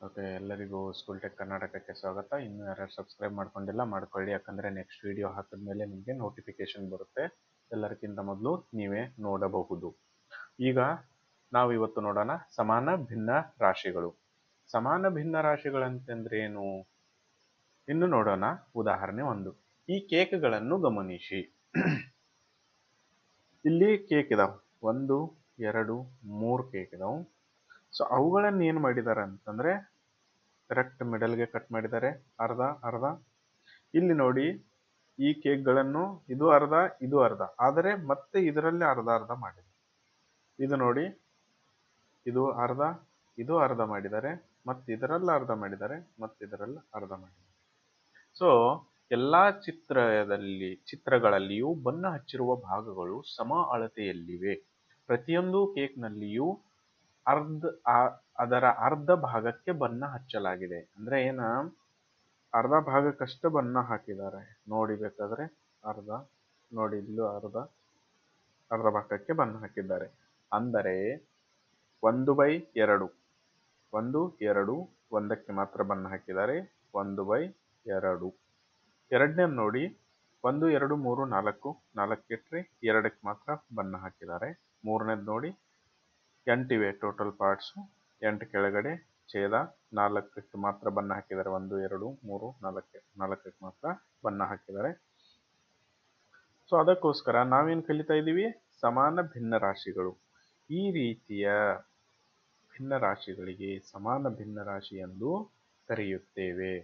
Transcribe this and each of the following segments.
Okay, ಎಲ್ಲರಿಗೂ school tech ಕರ್ನಾಟಕಕ್ಕೆ ಸ್ವಾಗತ. ಇನ್ನು ಯಾರ್ಯಾರು ಸಬ್ಸ್ಕ್ರೈಬ್ ಮಾಡ್ಕೊಂಡಿಲ್ಲ, ಮಾಡ್ಕೊಳ್ಳಿ. ಯಾಕಂದರೆ ನೆಕ್ಸ್ಟ್ ವಿಡಿಯೋ ಹಾಕಿದ ಮೇಲೆ ನಿಮಗೆ ನೋಟಿಫಿಕೇಶನ್ ಬರುತ್ತೆ. ಎಲ್ಲರಿಗಿಂತ ಮೊದಲು ನೀವೇ ನೋಡಬಹುದು. ಈಗ ನಾವು ಇವತ್ತು ನೋಡೋಣ ಸಮಾನ ಭಿನ್ನ ರಾಶಿಗಳು. ಸಮಾನ ಭಿನ್ನ ರಾಶಿಗಳಂತಂದ್ರೆ ಏನು? ಇನ್ನು ನೋಡೋಣ ಉದಾಹರಣೆ ಒಂದು. ಈ ಕೇಕ್ಗಳನ್ನು ಗಮನಿಸಿ. ಇಲ್ಲಿ ಕೇಕ್ ಇದಾವೆ. ಒಂದು, ಎರಡು, ಮೂರು ಕೇಕ್ ಇದಾವೆ. ಸೊ ಅವುಗಳನ್ನು ಏನು ಮಾಡಿದ್ದಾರೆ ಅಂತಂದ್ರೆ ಕರೆಕ್ಟ್ ಮಿಡಲ್ಗೆ ಕಟ್ ಮಾಡಿದ್ದಾರೆ ಅರ್ಧ ಅರ್ಧ. ಇಲ್ಲಿ ನೋಡಿ, ಈ ಕೇಕ್ಗಳನ್ನು ಇದು ಅರ್ಧ ಇದು ಅರ್ಧ. ಆದರೆ ಮತ್ತೆ ಇದರಲ್ಲಿ ಅರ್ಧ ಅರ್ಧ ಮಾಡಿದೆ. ಇದು ನೋಡಿ, ಇದು ಅರ್ಧ ಇದು ಅರ್ಧ ಮಾಡಿದ್ದಾರೆ. ಮತ್ತೆ ಇದರಲ್ಲಿ ಅರ್ಧ ಮಾಡಿದ್ದಾರೆ. ಮತ್ತೆ ಇದರಲ್ಲಿ ಅರ್ಧ ಮಾಡಿದ್ದಾರೆ. ಸೊ ಎಲ್ಲಾ ಚಿತ್ರದಲ್ಲಿ, ಚಿತ್ರಗಳಲ್ಲಿಯೂ ಬಣ್ಣ ಹಚ್ಚಿರುವ ಭಾಗಗಳು ಸಮ ಅಳತೆಯಲ್ಲಿವೆ. ಪ್ರತಿಯೊಂದು ಕೇಕ್ನಲ್ಲಿಯೂ ಅರ್ಧ ಅದರ ಅರ್ಧ ಭಾಗಕ್ಕೆ ಬಣ್ಣ ಹಚ್ಚಲಾಗಿದೆ. ಅಂದ್ರೆ ಏನ? ಅರ್ಧ ಭಾಗಕ್ಕಷ್ಟು ಬಣ್ಣ ಹಾಕಿದ್ದಾರೆ. ನೋಡಿ ಬೇಕಾದ್ರೆ ಅರ್ಧ, ನೋಡಿ ಇಲ್ಲೂ ಅರ್ಧ ಅರ್ಧ ಭಾಗಕ್ಕೆ ಬಣ್ಣ ಹಾಕಿದ್ದಾರೆ. ಅಂದರೆ ಒಂದು ಬೈ ಎರಡು, ಒಂದು, ಎರಡು, ಒಂದಕ್ಕೆ ಮಾತ್ರ ಬಣ್ಣ ಹಾಕಿದ್ದಾರೆ. ಒಂದು ಬೈ ಎರಡು. ಎರಡನೇ ನೋಡಿ, ಒಂದು, ಎರಡು, ಮೂರು, ನಾಲ್ಕು ನಾಲ್ಕು ಇಟ್ರೆ ಎರಡಕ್ಕೆ ಮಾತ್ರ ಬಣ್ಣ ಹಾಕಿದ್ದಾರೆ. ಮೂರನೇದು ನೋಡಿ ಎಂಟಿವೆ ಟೋಟಲ್ ಪಾರ್ಟ್ಸು ಎಂಟು ಕೆಳಗಡೆ ಛೇದ, ನಾಲ್ಕಕ್ಕೆ ಮಾತ್ರ ಬಣ್ಣ ಹಾಕಿದ್ದಾರೆ. ಒಂದು, ಎರಡು, ಮೂರು ನಾಲ್ಕು ನಾಲ್ಕಕ್ಕೆ ಮಾತ್ರ ಬಣ್ಣ ಹಾಕಿದ್ದಾರೆ. ಸೊ ಅದಕ್ಕೋಸ್ಕರ ನಾವೇನು ಕಲಿತಾ ಇದ್ದೀವಿ? ಸಮಾನ ಭಿನ್ನ ರಾಶಿಗಳು. ಈ ರೀತಿಯ ಭಿನ್ನ ರಾಶಿಗಳಿಗೆ ಸಮಾನ ಭಿನ್ನ ರಾಶಿ ಎಂದು ಕರೆಯುತ್ತೇವೆ.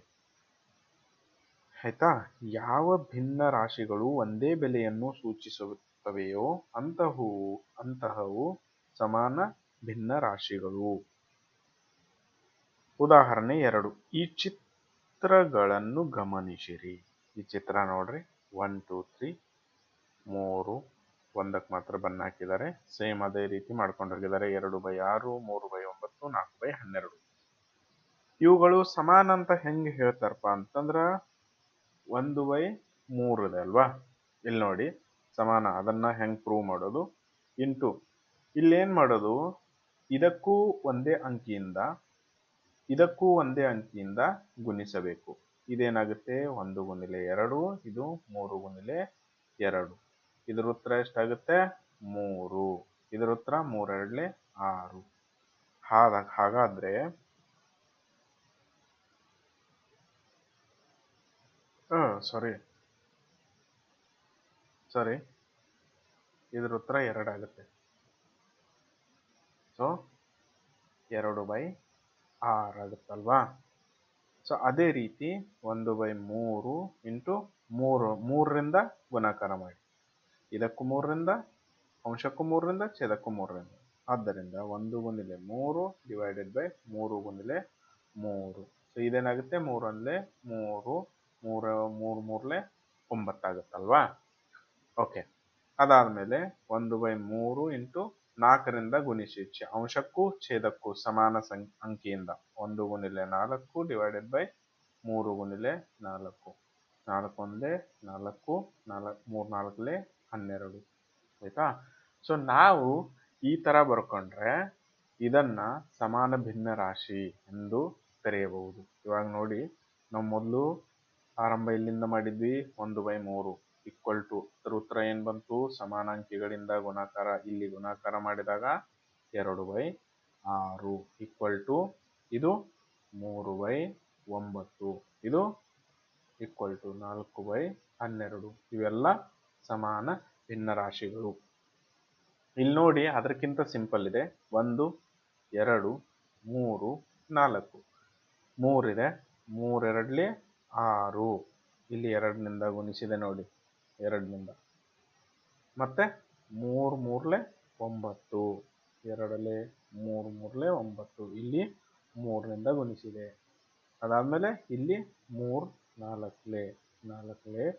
ಆಯ್ತಾ? ಯಾವ ಭಿನ್ನ ರಾಶಿಗಳು ಒಂದೇ ಬೆಲೆಯನ್ನು ಸೂಚಿಸುತ್ತವೆಯೋ ಅಂತಹವು ಅಂತಹವು ಸಮಾನ ಭಿನ್ನ ರಾಶಿಗಳು ಉದಾಹರಣೆ ಎರಡು. ಈ ಚಿತ್ರಗಳನ್ನು ಗಮನಿಸಿರಿ. ಈ ಚಿತ್ರ ನೋಡ್ರಿ. ಒನ್ ಟೂ ತ್ರೀ ಮೂರು. ಒಂದಕ್ಕೆ ಮಾತ್ರ ಬಣ್ಣ ಹಾಕಿದ್ದಾರೆ. ಸೇಮ್ ಅದೇ ರೀತಿ ಮಾಡ್ಕೊಂಡು ಹೋಗಿದ್ದಾರೆ. ಎರಡು ಬೈ ಆರು, ಮೂರು ಬೈ ಒಂಬತ್ತು, ನಾಲ್ಕು ಬೈ ಹನ್ನೆರಡು. ಇವುಗಳು ಸಮಾನ ಅಂತ ಹೆಂಗೆ ಹೇಳ್ತಾರಪ್ಪ ಅಂತಂದ್ರ ಒಂದು ಬೈ ಮೂರು ಇದೆ ಅಲ್ವಾ? ಇಲ್ಲಿ ನೋಡಿ. ಸಮಾನ. ಅದನ್ನ ಹೆಂಗ್ ಪ್ರೂವ್ ಮಾಡೋದು? ಇಂಟು ಇಲ್ಲೇನ್ ಮಾಡೋದು? ಇದಕ್ಕೂ ಒಂದೇ ಅಂಕಿಯಿಂದ, ಇದಕ್ಕೂ ಒಂದೇ ಅಂಕಿಯಿಂದ ಗುಣಿಸಬೇಕು. ಇದೇನಾಗುತ್ತೆ? ಒಂದು ಗುಣಿಲೆ ಎರಡು, ಇದು ಮೂರು ಗುಣಿಲೆ ಎರಡು. ಇದ್ರ ಉತ್ತರ ಎಷ್ಟಾಗುತ್ತೆ? ಮೂರು. ಇದರ ಉತ್ತರ ಮೂರೆರಡ್ಲೆ ಆರು. ಹಾಗ, ಹಾಗಾದ್ರೆ ಸಾರಿ. ಸಾರಿ. ಇದ್ರ ಉತ್ತರ ಎರಡಾಗುತ್ತೆ. ಸೊ ಎರಡು ಬೈ ಆರು ಆಗುತ್ತಲ್ವಾ? ಸೊ ಅದೇ ರೀತಿ ಒಂದು ಬೈ ಮೂರು ಇಂಟು ಮೂರು, ಮೂರರಿಂದ ಗುಣಾಕಾರ ಮಾಡಿ. ಇದಕ್ಕೂ ಮೂರರಿಂದ, ಅಂಶಕ್ಕೂ ಮೂರರಿಂದ, ಛೇದಕ್ಕೂ ಮೂರರಿಂದ. ಆದ್ದರಿಂದ ಒಂದು ಗುಂದಿಲೆ ಮೂರು ಡಿವೈಡೆಡ್ ಬೈ ಮೂರು ಗುಂದಿಲೆ ಮೂರು. ಸೊ ಇದೇನಾಗುತ್ತೆ? ಮೂರಲ್ಲೇ ಮೂರು ಮೂರು ಮೂರು, ಮೂರಲೆ ಒಂಬತ್ತಾಗುತ್ತಲ್ವಾ? ಓಕೆ ಅದಾದಮೇಲೆ ಒಂದು ಬೈ ಮೂರು ಇಂಟು ನಾಲ್ಕರಿಂದ ಗುಣಿಸಿ ಅಂಶಕ್ಕೂ ಛೇದಕ್ಕೂ ಸಮಾನ ಸಂ, ಅಂಕಿಯಿಂದ ಒಂದು ಗುಣಿಲೆ ನಾಲ್ಕು ಡಿವೈಡೆಡ್ ಬೈ ಮೂರು ಗುಣಿಲೆ ನಾಲ್ಕು. ನಾಲ್ಕು ಒಂದೇ ನಾಲ್ಕು ನಾಲ್ಕು, ಮೂರು, ನಾಲ್ಕಲೆ ಹನ್ನೆರಡು. ಆಯ್ತಾ? ಸೊ ನಾವು ಈ ಥರ ಬರ್ಕೊಂಡ್ರೆ ಇದನ್ನ ಸಮಾನ ಭಿನ್ನ ರಾಶಿ ಎಂದು ಕರೆಯಬಹುದು ಇವಾಗ ನೋಡಿ, ನಾವು ಮೊದಲು ಆರಂಭ ಇಲ್ಲಿಂದ ಮಾಡಿದ್ವಿ? ಒಂದು ಬೈ ಮೂರು. ಈಕ್ವಲ್ ಟು ಉತ್ತರ ಏನು ಬಂತು? ಸಮಾನಾಂಕಿಗಳಿಂದ ಗುಣಾಕಾರ, ಇಲ್ಲಿ ಗುಣಾಕಾರ ಮಾಡಿದಾಗ ಎರಡು ಬೈ ಆರು ಈಕ್ವಲ್ ಟು ಇದು ಮೂರು ಬೈ ಒಂಬತ್ತು. ಇದು ಈಕ್ವಲ್ ಟು ನಾಲ್ಕು ಬೈ ಹನ್ನೆರಡು. ಇವೆಲ್ಲ ಸಮಾನ ಭಿನ್ನ ರಾಶಿಗಳು ಇಲ್ಲಿ ನೋಡಿ ಅದಕ್ಕಿಂತ ಸಿಂಪಲ್ ಇದೆ. ಒಂದು, ಎರಡು, ಮೂರು, ನಾಲ್ಕು. ಮೂರಿದೆ. ಮೂರೆರಡ್ಲಿ ಆರು. ಇಲ್ಲಿ ಎರಡನಿಂದ ಗುಣಿಸಿದೆ ನೋಡಿ. ಎರಡನಿಂದ. ಮತ್ತೆ ಮೂರು ಮೂರಲೆ ಒಂಬತ್ತು. ಎರಡಲೆ ಮೂರು ಮೂರಲೆ ಒಂಬತ್ತು. ಇಲ್ಲಿ ಮೂರರಿಂದ ಗುಣಿಸಿದೆ. ಅದಾದಮೇಲೆ ಇಲ್ಲಿ ಮೂರು ನಾಲ್ಕಲೆ ನಾಲ್ಕಲೆ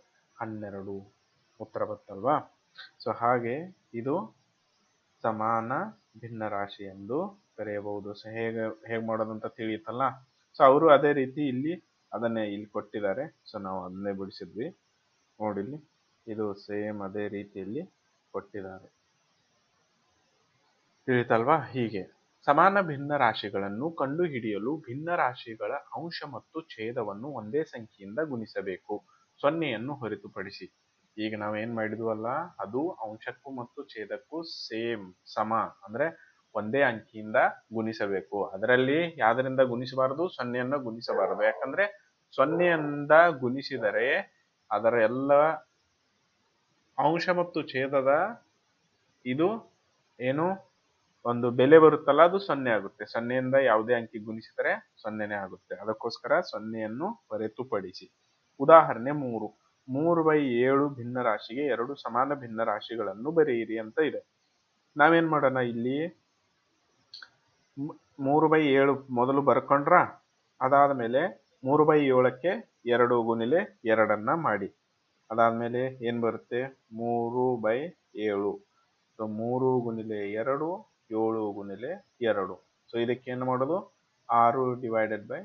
ಹನ್ನೆರಡು. ಉತ್ತರ ಬರ್ತಲ್ವಾ ಸೊ ಹಾಗೆ ಇದು ಸಮಾನ ಭಿನ್ನ ರಾಶಿ ಎಂದು ಕರೆಯಬಹುದು. ಸೊ ಹೇಗೆ ಹೇಗೆ ಮಾಡೋದಂತ ತಿಳಿಯುತ್ತಲ್ಲ? ಸೊ ಅವರು ಅದೇ ರೀತಿ ಇಲ್ಲಿ ಅದನ್ನೇ ಇಲ್ಲಿ ಕೊಟ್ಟಿದ್ದಾರೆ. ಸೊ ನಾವು ಅದನ್ನೇ ಬಿಡಿಸಿದ್ವಿ. ನೋಡಿಲ್ಲಿ ಇದು ಸೇಮ್ ಅದೇ ರೀತಿಯಲ್ಲಿ ಕೊಟ್ಟಿದ್ದಾರೆ. ತಿಳಿತಲ್ವಾ? ಹೀಗೆ. ಸಮಾನ ಭಿನ್ನ ರಾಶಿಗಳನ್ನು ಕಂಡುಹಿಡಿಯಲು ಭಿನ್ನ ರಾಶಿಗಳ ಅಂಶ ಮತ್ತು ಛೇದವನ್ನು ಒಂದೇ ಸಂಖ್ಯೆಯಿಂದ ಗುಣಿಸಬೇಕು. ಸೊನ್ನೆಯನ್ನು ಹೊರತುಪಡಿಸಿ. ಈಗ ನಾವೇನ್ ಮಾಡಿದ್ವಲ್ಲ ಅದು ಅಂಶಕ್ಕೂ ಮತ್ತು ಛೇದಕ್ಕೂ ಸೇಮ್ ಸಮ ಅಂದ್ರೆ ಒಂದೇ ಅಂಕಿಯಿಂದ ಗುಣಿಸಬೇಕು. ಅದರಲ್ಲಿ ಯಾವ್ದರಿಂದ ಗುಣಿಸಬಾರದು? ಸೊನ್ನೆಯನ್ನು ಗುಣಿಸಬಾರದು. ಯಾಕಂದ್ರೆ ಸೊನ್ನೆಯಿಂದ ಗುಣಿಸಿದರೆ ಅದರ ಎಲ್ಲ ಅಂಶ ಮತ್ತು ಛೇದದ ಇದು ಏನು? ಒಂದು ಬೆಲೆ ಬರುತ್ತಲ್ಲ, ಅದು ಸೊನ್ನೆ ಆಗುತ್ತೆ. ಸೊನ್ನೆಯಿಂದ ಯಾವುದೇ ಅಂಕಿ ಗುಣಿಸಿದರೆ ಸೊನ್ನೆನೇ ಆಗುತ್ತೆ. ಅದಕ್ಕೋಸ್ಕರ ಸೊನ್ನೆಯನ್ನು ಹೊರತುಪಡಿಸಿ. ಉದಾಹರಣೆ ಮೂರು. ಮೂರು ಬೈ ಏಳು ಭಿನ್ನ ರಾಶಿಗೆ ಎರಡು ಸಮಾನ ಭಿನ್ನ ರಾಶಿಗಳನ್ನು ಬರೆಯಿರಿ ಅಂತ ಇದೆ. ನಾವೇನ್ ಮಾಡೋಣ ಇಲ್ಲಿ? ಮೂರು ಬೈ ಏಳು ಮೊದಲು ಬರ್ಕೊಂಡ್ರ? ಅದಾದ ಮೇಲೆ ಮೂರು ಬೈ ಏಳಕ್ಕೆ ಎರಡು ಗುಣಿಲೆ ಎರಡನ್ನ ಮಾಡಿ. ಅದಾದ್ಮೇಲೆ ಏನು ಬರುತ್ತೆ? ಮೂರು ಬೈ ಏಳು. ಸೊ ಮೂರು ಗುಣಿಲೆ ಎರಡು, ಏಳು ಗುಣಿಲೆ ಎರಡು. ಸೊ ಇದಕ್ಕೆ ಏನು ಮಾಡೋದು? ಆರು ಡಿವೈಡೆಡ್ ಬೈ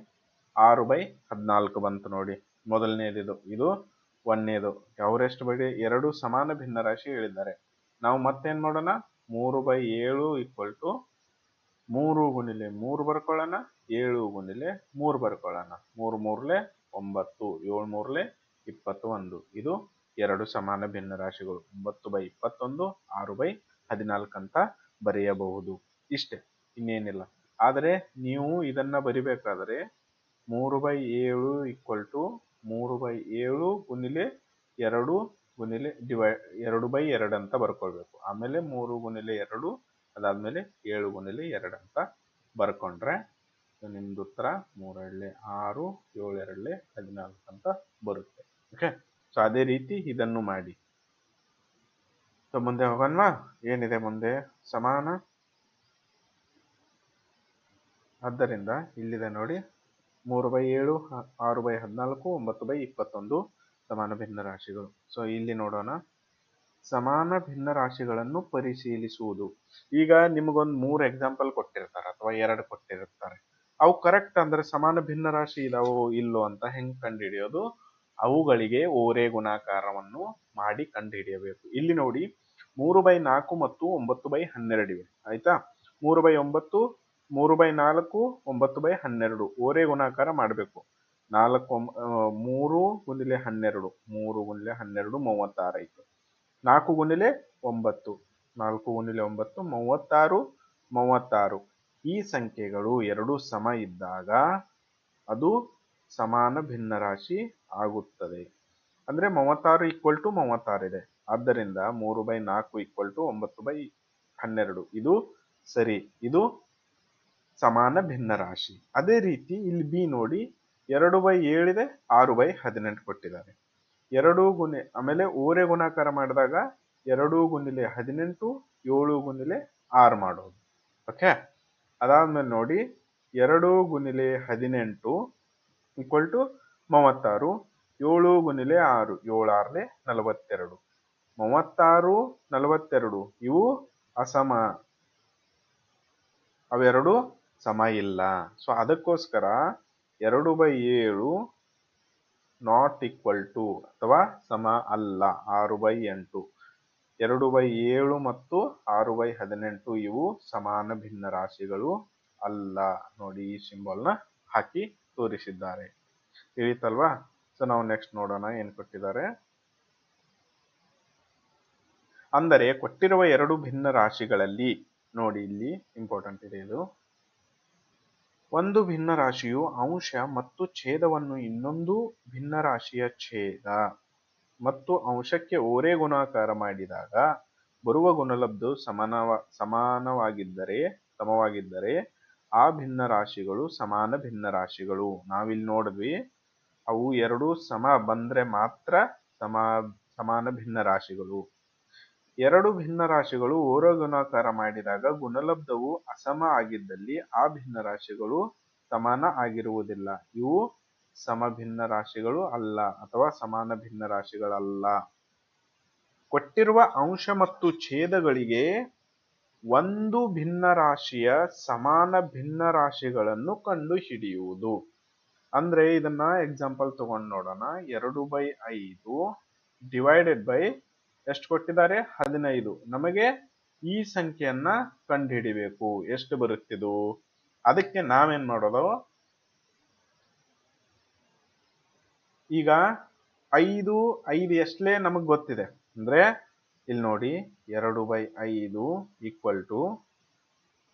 ಆರು ಬೈ ಹದಿನಾಲ್ಕು ಬಂತು ನೋಡಿ. ಮೊದಲನೇದಿದು. ಇದು ಒಂದನೇದು. ಅವರೆಷ್ಟು ಬೈ ಎರಡು ಸಮಾನ ಭಿನ್ನ ರಾಶಿ ಹೇಳಿದ್ದಾರೆ. ನಾವು ಮತ್ತೇನು ಮಾಡೋಣ? ಮೂರು ಬೈ ಏಳು ಈಕ್ವಲ್ ಟು ಮೂರು ಗುಣಿಲೆ ಮೂರು ಬರ್ಕೊಳ್ಳೋಣ? ಏಳು ಗುಣಿಲೆ ಮೂರು ಬರ್ಕೊಳ್ಳೋಣ. ಮೂರು ಮೂರ್ಲೆ ಒಂಬತ್ತು, ಏಳು ಮೂರ್ಲೆ ಇಪ್ಪತ್ತು ಒಂದು ಇದು ಎರಡು ಸಮಾನ ಭಿನ್ನ ರಾಶಿಗಳು. ಒಂಬತ್ತು ಬೈ ಇಪ್ಪತ್ತೊಂದು, ಆರು ಬೈ ಹದಿನಾಲ್ಕು ಅಂತ ಬರೆಯಬಹುದು. ಇಷ್ಟೇ, ಇನ್ನೇನಿಲ್ಲ. ಆದರೆ ನೀವು ಇದನ್ನ ಬರಿಬೇಕಾದರೆ ಮೂರು ಬೈ ಏಳು ಈಕ್ವಲ್ ಟು ಮೂರು ಬೈ ಏಳು ಗುಣಿಲೆ ಎರಡು ಗುಣಿಲೆ ಡಿವೈ, ಎರಡು ಬೈ ಎರಡು ಅಂತ ಬರ್ಕೊಳ್ಬೇಕು. ಆಮೇಲೆ ಮೂರು ಗುಣಿಲೆ ಎರಡು, ಅದಾದ್ಮೇಲೆ ಏಳು ಗುಣಿಲೆ ಎರಡು ಅಂತ ಬರ್ಕೊಂಡ್ರೆ ನಿಮ್ದು ಉತ್ತರ ಮೂರೆರಡ್ಲೆ ಆರು ಏಳು ಎರಡಲೆ ಹದಿನಾಲ್ಕು ಅಂತ ಬರುತ್ತೆ. ಓಕೆ ಸೊ ಅದೇ ರೀತಿ ಇದನ್ನು ಮಾಡಿ. ಸೊ ಮುಂದೆ ಹೋಗೋಣವಾ ಏನಿದೆ ಮುಂದೆ? ಸಮಾನ? ಆದ್ದರಿಂದ ಇಲ್ಲಿದೆ ನೋಡಿ. ಮೂರು ಬೈ ಏಳು, ಆರು ಬೈ ಹದಿನಾಲ್ಕು, ಒಂಬತ್ತು ಬೈ ಇಪ್ಪತ್ತೊಂದು ಸಮಾನ ಭಿನ್ನ ರಾಶಿಗಳು. ಸೊ ಇಲ್ಲಿ ನೋಡೋಣ. ಸಮಾನ ಭಿನ್ನ ರಾಶಿಗಳನ್ನು ಪರಿಶೀಲಿಸುವುದು. ಈಗ ನಿಮಗೊಂದು ಮೂರು ಎಕ್ಸಾಂಪಲ್ ಕೊಟ್ಟಿರ್ತಾರೆ ಅಥವಾ ಎರಡು ಕೊಟ್ಟಿರ್ತಾರೆ. ಅವು ಕರೆಕ್ಟ್ ಅಂದ್ರೆ ಸಮಾನ ಭಿನ್ನ ರಾಶಿ ಇದಾವೋ ಇಲ್ಲೋ ಅಂತ ಹೆಂಗ್ ಕಂಡುಹಿಡಿಯೋದು ಅವುಗಳಿಗೆ ಓರೆ ಗುಣಾಕಾರವನ್ನು ಮಾಡಿ ಕಂಡುಹಿಡಿಯಬೇಕು. ಇಲ್ಲಿ ನೋಡಿ, ಮೂರು ಬೈ ನಾಲ್ಕು ಮತ್ತು ಒಂಬತ್ತು ಬೈ ಹನ್ನೆರಡಿವೆ. ಆಯ್ತಾ? ಮೂರು ಬೈ ಒಂಬತ್ತು, ಮೂರು ಬೈ ನಾಲ್ಕು, ಒಂಬತ್ತು ಬೈ ಹನ್ನೆರಡು. ಓರೆ ಗುಣಾಕಾರ ಮಾಡಬೇಕು. ನಾಲ್ಕು ಮೂರು ಗುಣಿಲೆ ಹನ್ನೆರಡು. ಮೂರು ಗುಣಿಲೆ ಹನ್ನೆರಡು, ಮೂವತ್ತಾರು ಆಯ್ತು. ನಾಲ್ಕು ಗುಣಿಲೆ ಒಂಬತ್ತು. ನಾಲ್ಕು ಗುಣಿಲೆ ಒಂಬತ್ತು, ಮೂವತ್ತಾರು ಮೂವತ್ತಾರು. ಈ ಸಂಖ್ಯೆಗಳು ಎರಡು ಸಮ ಇದ್ದಾಗ ಅದು ಸಮಾನ ಭಿನ್ನ ರಾಶಿ ಆಗುತ್ತದೆ. ಅಂದ್ರೆ ಮೂವತ್ತಾರು ಈಕ್ವಲ್ ಟು ಮೂವತ್ತಾರು ಇದೆ. ಆದ್ದರಿಂದ ಮೂರು ಬೈ ನಾಲ್ಕು ಈಕ್ವಲ್ ಟು ಒಂಬತ್ತು ಬೈ ಹನ್ನೆರಡು. ಇದು ಸರಿ. ಇದು ಸಮಾನ ಭಿನ್ನ ರಾಶಿ. ಅದೇ ರೀತಿ ಇಲ್ಲಿ ಬಿ ನೋಡಿ ಎರಡು ಬೈ ಏಳಿದೆ ಆರು ಬೈ ಹದಿನೆಂಟು ಕೊಟ್ಟಿದ್ದಾರೆ. ಎರಡು ಗುಣ, ಆಮೇಲೆ ಓರೆ ಗುಣಾಕಾರ ಮಾಡಿದಾಗ ಎರಡು ಗುಣಿಲೆ ಹದಿನೆಂಟು, ಏಳು ಗುಣಿಲೆ ಆರು ಮಾಡೋದು. ಓಕೆ ಅದಾದ್ಮೇಲೆ ನೋಡಿ, ಎರಡು ಗುಣಿಲೆ ಹದಿನೆಂಟು ಈಕ್ವಲ್ ಟು ಮೂವತ್ತಾರು, ಏಳು ಗುಣಿಲೆ ಆರು ಏಳು ಆರ್ಲೆ ನಲವತ್ತೆರಡು. ಮೂವತ್ತಾರು, ನಲವತ್ತೆರಡು, ಇವು ಅಸಮ. ಅವೆರಡು ಸಮ ಇಲ್ಲ. ಸೊ ಅದಕ್ಕೋಸ್ಕರ ಎರಡು ಬೈ ಏಳು ನಾಟ್ ಈಕ್ವಲ್ ಟು ಅಥವಾ ಸಮ ಅಲ್ಲ, ಆರು ಬೈ ಎಂಟು. ಎರಡು ಬೈ ಏಳು ಮತ್ತು ಆರು ಬೈ ಹದಿನೆಂಟು ಇವು ಸಮಾನ ಭಿನ್ನ ರಾಶಿಗಳು ಅಲ್ಲ. ನೋಡಿ, ಈ ಸಿಂಬಲ್ನ ಹಾಕಿ ತೋರಿಸಿದ್ದಾರೆ. ತಿಳಿತಲ್ವಾ ಸೊ ನಾವು ನೆಕ್ಸ್ಟ್ ನೋಡೋಣ ಏನು ಕೊಟ್ಟಿದ್ದಾರೆ. ಅಂದರೆ, ಕೊಟ್ಟಿರುವ ಎರಡು ಭಿನ್ನ ರಾಶಿಗಳಲ್ಲಿ, ನೋಡಿ ಇಲ್ಲಿ ಇಂಪಾರ್ಟೆಂಟ್ ಇದೆ ಇದು. ಒಂದು ಭಿನ್ನ ರಾಶಿಯು ಅಂಶ ಮತ್ತು ಛೇದವನ್ನು ಇನ್ನೊಂದು ಭಿನ್ನ ರಾಶಿಯ ಛೇದ ಮತ್ತು ಅಂಶಕ್ಕೆ ಓರೆ ಗುಣಾಕಾರ ಮಾಡಿದಾಗ, ಬರುವ ಗುಣಲಬ್ಧ ಸಮಾನವ, ಸಮಾನವಾಗಿದ್ದರೆ, ಸಮವಾಗಿದ್ದರೆ, ಆ ಭಿನ್ನ ರಾಶಿಗಳು ಸಮಾನ ಭಿನ್ನ ರಾಶಿಗಳು. ನಾವಿಲ್ಲಿ ನೋಡಿದ್ವಿ ಅವು ಎರಡು ಸಮ ಬಂದರೆ ಮಾತ್ರ ಸಮ, ಸಮಾನ ಭಿನ್ನ ರಾಶಿಗಳು. ಎರಡು ಭಿನ್ನ ರಾಶಿಗಳು ಓರ ಗುಣಾಕಾರ ಮಾಡಿದಾಗ ಗುಣಲಬ್ಧವು ಅಸಮ ಆಗಿದ್ದಲ್ಲಿ ಆ ಭಿನ್ನ ರಾಶಿಗಳು ಸಮಾನ ಆಗಿರುವುದಿಲ್ಲ. ಇವು ಸಮಭಿನ್ನ ರಾಶಿಗಳು ಅಲ್ಲ ಅಥವಾ ಸಮಾನ ಭಿನ್ನ ರಾಶಿಗಳಲ್ಲ. ಕೊಟ್ಟಿರುವ ಅಂಶ ಮತ್ತು ಛೇದಗಳಿಗೆ ಒಂದು ಭಿನ್ನ ರಾಶಿಯ ಸಮಾನ ಭಿನ್ನ ರಾಶಿಗಳನ್ನು ಕಂಡು ಹಿಡಿಯುವುದು ಅಂದ್ರೆ ಇದನ್ನ ಎಕ್ಸಾಂಪಲ್ ತಗೊಂಡ್ ನೋಡೋಣ. ಎರಡು ಬೈ ಐದು ಡಿವೈಡೆಡ್ ಬೈ ಎಷ್ಟು ಕೊಟ್ಟಿದ್ದಾರೆ? ಹದಿನೈದು. ನಮಗೆ ಈ ಸಂಖ್ಯೆಯನ್ನ ಕಂಡುಹಿಡಿಬೇಕು. ಎಷ್ಟು ಬರುತ್ತಿದು ಅದಕ್ಕೆ ನಾವೇನ್ ಮಾಡೋದು? ಈಗ ಐದು ಐದು ಎಷ್ಟಲೇ ನಮಗ್ ಗೊತ್ತಿದೆ. ಅಂದ್ರೆ ಇಲ್ಲಿ ನೋಡಿ, ಎರಡು ಬೈ ಐದು ಈಕ್ವಲ್ ಟು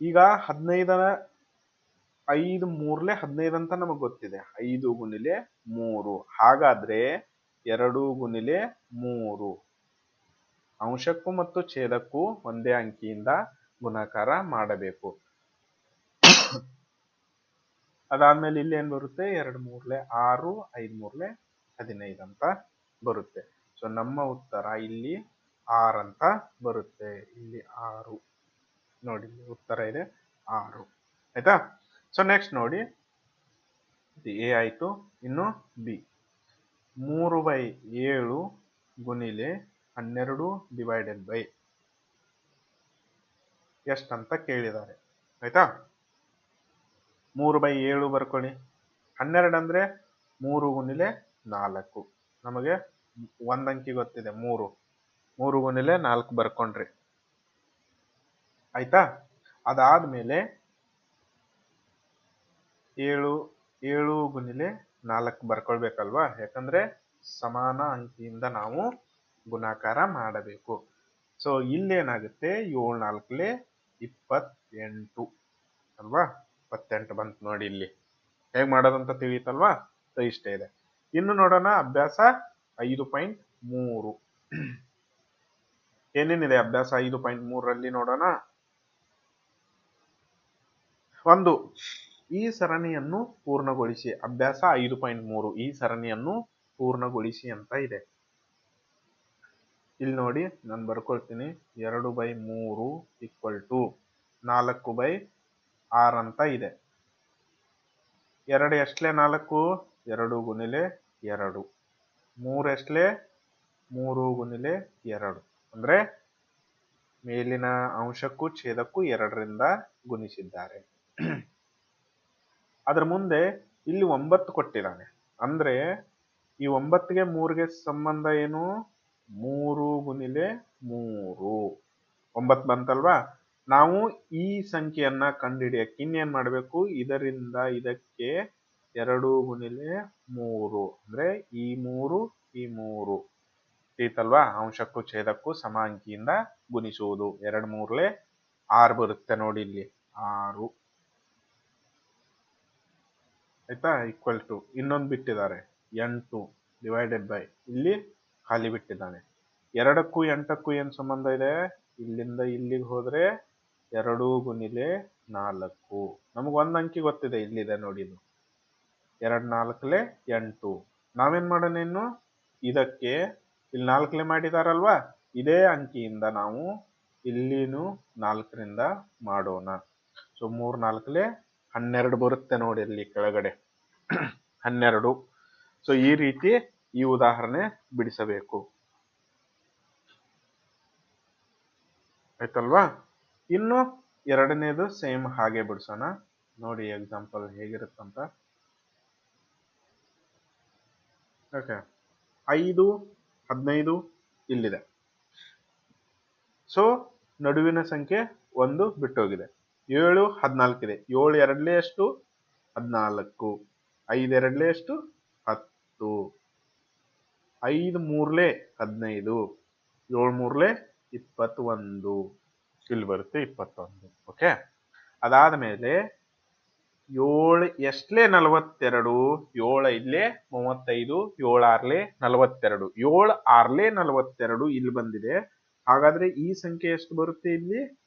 ಈಗ ಹದಿನೈದರ ಐದು ಮೂರ್ಲೆ ಹದಿನೈದು ಅಂತ ನಮಗೆ ಗೊತ್ತಿದೆ. ಐದು ಗುಣಿಲೆ ಮೂರು. ಹಾಗಾದ್ರೆ ಎರಡು ಗುಣಿಲೆ ಮೂರು. ಅಂಶಕ್ಕೂ ಮತ್ತು ಛೇದಕ್ಕೂ ಒಂದೇ ಅಂಕಿಯಿಂದ ಗುಣಾಕಾರ ಮಾಡಬೇಕು. ಅದಾದ್ಮೇಲೆ ಇಲ್ಲಿ ಏನ್ ಬರುತ್ತೆ? ಎರಡು ಮೂರ್ಲೆ ಆರು, ಐದು ಮೂರ್ಲೆ ಹದಿನೈದು ಅಂತ ಬರುತ್ತೆ. ಸೊ ನಮ್ಮ ಉತ್ತರ ಇಲ್ಲಿ ಆರ್ ಅಂತ ಬರುತ್ತೆ. ಇಲ್ಲಿ ಆರು. ನೋಡಿ ಉತ್ತರ ಇದೆ. ಆರು. ಆಯ್ತಾ? ಸೊ ನೆಕ್ಸ್ಟ್ ನೋಡಿ. ಎ ಆಯಿತು ಇನ್ನು ಬಿ ಮೂರು ಬೈ ಏಳು ಗುಣಿಲೆ ಹನ್ನೆರಡು ಡಿವೈಡೆಡ್ ಬೈ ಎಷ್ಟಂತ ಕೇಳಿದ್ದಾರೆ ಆಯ್ತಾ? ಮೂರು ಬೈ ಏಳು ಬರ್ಕೊಳ್ಳಿ ಹನ್ನೆರಡು ಅಂದ್ರೆ ಮೂರು ಗುಣಿಲೆ ನಾಲ್ಕು. ನಮಗೆ ಒಂದ್ ಅಂಕಿ ಗೊತ್ತಿದೆ, ಮೂರು. ಮೂರು ಗುಣಿಲೆ ನಾಲ್ಕು ಬರ್ಕೊಂಡ್ರಿ. ಆಯ್ತಾ? ಅದಾದ್ಮೇಲೆ ಏಳು ಏಳು ಗುಣಿಲೆ ನಾಲ್ಕು ಬರ್ಕೊಳ್ಬೇಕಲ್ವಾ? ಯಾಕಂದ್ರೆ ಸಮಾನ ಅಂಕಿಯಿಂದ ನಾವು ಗುಣಾಕಾರ ಮಾಡಬೇಕು. ಸೊ ಇಲ್ಲೇನಾಗುತ್ತೆ? ಏಳು ನಾಲ್ಕಲೆ ಇಪ್ಪತ್ತೆಂಟು. ಅಲ್ವಾ? ಇಪ್ಪತ್ತೆಂಟು ಬಂತು ನೋಡಿ ಇಲ್ಲಿ. ಹೇಗೆ ಮಾಡೋದಂತ ತಿಳಿಯುತ್ತಲ್ವಾ? ಸೊ ಇಷ್ಟೇ ಇದೆ. ಇನ್ನು ನೋಡೋಣ ಅಭ್ಯಾಸ ಐದು ಪಾಯಿಂಟ್ ಮೂರು. ಏನೇನಿದೆ ಅಭ್ಯಾಸ ಐದು ಪಾಯಿಂಟ್ ಮೂರರಲ್ಲಿ ನೋಡೋಣ? ಒಂದು ಈ ಸರಣಿಯನ್ನು ಪೂರ್ಣಗೊಳಿಸಿ. ಅಭ್ಯಾಸ ಐದು ಪಾಯಿಂಟ್ ಮೂರು. ಈ ಸರಣಿಯನ್ನು ಪೂರ್ಣಗೊಳಿಸಿ ಅಂತ ಇದೆ. ಇಲ್ಲಿ ನೋಡಿ, ನಾನು ಬರ್ಕೊಳ್ತೀನಿ. ಎರಡು ಬೈ ಮೂರು ಈಕ್ವಲ್ ಟು ನಾಲ್ಕು ಬೈ ಆರ್ ಅಂತ ಇದೆ. ಎರಡು ಎಷ್ಟಲೇ ನಾಲ್ಕು, ಎರಡು ಗುಣಿಲೆ ಎರಡು. ಮೂರು ಎಷ್ಟಲೇ ಮೂರು ಗುಣಿಲೆ ಎರಡು. ಅಂದ್ರೆ ಮೇಲಿನ ಅಂಶಕ್ಕೂ ಛೇದಕ್ಕೂ ಎರಡರಿಂದ ಗುಣಿಸಿದ್ದಾರೆ. ಅದ್ರ ಮುಂದೆ ಇಲ್ಲಿ ಒಂಬತ್ತು ಕೊಟ್ಟಿದ್ದಾನೆ. ಅಂದ್ರೆ ಈ ಒಂಬತ್ತಿಗೆ ಮೂರಿಗೆ ಸಂಬಂಧ ಏನು? ಮೂರು ಗುಣಿಲೆ ಮೂರು. ಒಂಬತ್ತು ಬಂತಲ್ವಾ? ನಾವು ಈ ಸಂಖ್ಯೆಯನ್ನ ಕಂಡುಹಿಡಿಯಕ್ಕೆ ಇನ್ನೇನ್ ಮಾಡಬೇಕು? ಇದರಿಂದ ಇದಕ್ಕೆ ಎರಡು ಗುಣಿಲೆ ಮೂರು. ಅಂದ್ರೆ ಈ ಮೂರು ಈ ಮೂರು. ಈತಲ್ವಾ ಅಂಶಕ್ಕೂ ಛೇದಕ್ಕೂ ಸಮ ಅಂಕಿಯಿಂದ ಗುಣಿಸುವುದು. ಎರಡು ಮೂರಲೆ ಆರು ಬರುತ್ತೆ ನೋಡಿ ಇಲ್ಲಿ. ಆರು. ಆಯ್ತಾ? ಈಕ್ವಲ್ ಟು ಇನ್ನೊಂದು ಬಿಟ್ಟಿದ್ದಾರೆ. ಎಂಟು ಡಿವೈಡೆಡ್ ಬೈ ಇಲ್ಲಿ ಖಾಲಿ ಬಿಟ್ಟಿದ್ದಾನೆ. ಎರಡಕ್ಕೂ ಎಂಟಕ್ಕೂ ಏನು ಸಂಬಂಧ ಇದೆ? ಇಲ್ಲಿಂದ ಇಲ್ಲಿಗೆ ಹೋದರೆ ಎರಡು ಗುಣಿಲೆ ನಾಲ್ಕು. ನಮ್ಗೆ ಒಂದು ಅಂಕಿ ಗೊತ್ತಿದೆ ಇಲ್ಲಿದೆ ನೋಡಿ ಇದು. ಎರಡ್ ನಾಲ್ಕಲೆ ಎಂಟು. ನಾವೇನು ಮಾಡೋಣ ಇನ್ನು? ಇದಕ್ಕೆ ಇಲ್ಲಿ ನಾಲ್ಕಲೆ ಮಾಡಿದಾರಲ್ವಾ? ಇದೇ ಅಂಕಿಯಿಂದ ನಾವು ಇಲ್ಲಿನೂ ನಾಲ್ಕರಿಂದ ಮಾಡೋಣ. ಸೊ ಮೂರು ನಾಲ್ಕಲೆ ಹನ್ನೆರಡು ಬರುತ್ತೆ ನೋಡಿ ಇಲ್ಲಿ ಕೆಳಗಡೆ. ಹನ್ನೆರಡು. ಸೊ ಈ ರೀತಿ ಈ ಉದಾಹರಣೆ ಬಿಡಿಸಬೇಕು. ಆಯ್ತಲ್ವಾ? ಇನ್ನು ಎರಡನೇದು ಸೇಮ್ ಹಾಗೆ ಬಿಡಿಸೋಣ. ನೋಡಿ ಎಕ್ಸಾಂಪಲ್ ಹೇಗಿರುತ್ತಂತ. ಓಕೆ ಐದು, ಹದಿನೈದು ಇಲ್ಲಿದೆ. ಸೊ ನಡುವಿನ ಸಂಖ್ಯೆ ಒಂದು ಬಿಟ್ಟೋಗಿದೆ. ಏಳು ಹದಿನಾಲ್ಕಿದೆ ಏಳು ಎರಡಲೇ ಎಷ್ಟು? ಹದಿನಾಲ್ಕು. ಐದು ಎರಡಲೇ ಎಷ್ಟು? ಹತ್ತು. ಐದು ಮೂರ್ಲೆ ಹದಿನೈದು. ಏಳು ಮೂರ್ಲೆ ಇಪ್ಪತ್ತೊಂದು. ಇಲ್ಲಿ ಬರುತ್ತೆ ಇಪ್ಪತ್ತೊಂದು. ಓಕೆ ಅದಾದ ಮೇಲೆ ಏಳು ಎಷ್ಟಲೇ ನಲವತ್ತೆರಡು? ಏಳು ಐದ್ಲೆ ಮೂವತ್ತೈದು. ಏಳು ಆರ್ಲೆ ನಲವತ್ತೆರಡು. ಏಳು ಆರ್ಲೆ ನಲವತ್ತೆರಡು ಇಲ್ಲಿ ಬಂದಿದೆ. ಹಾಗಾದ್ರೆ ಈ ಸಂಖ್ಯೆ ಎಷ್ಟು ಬರುತ್ತೆ ಇಲ್ಲಿ?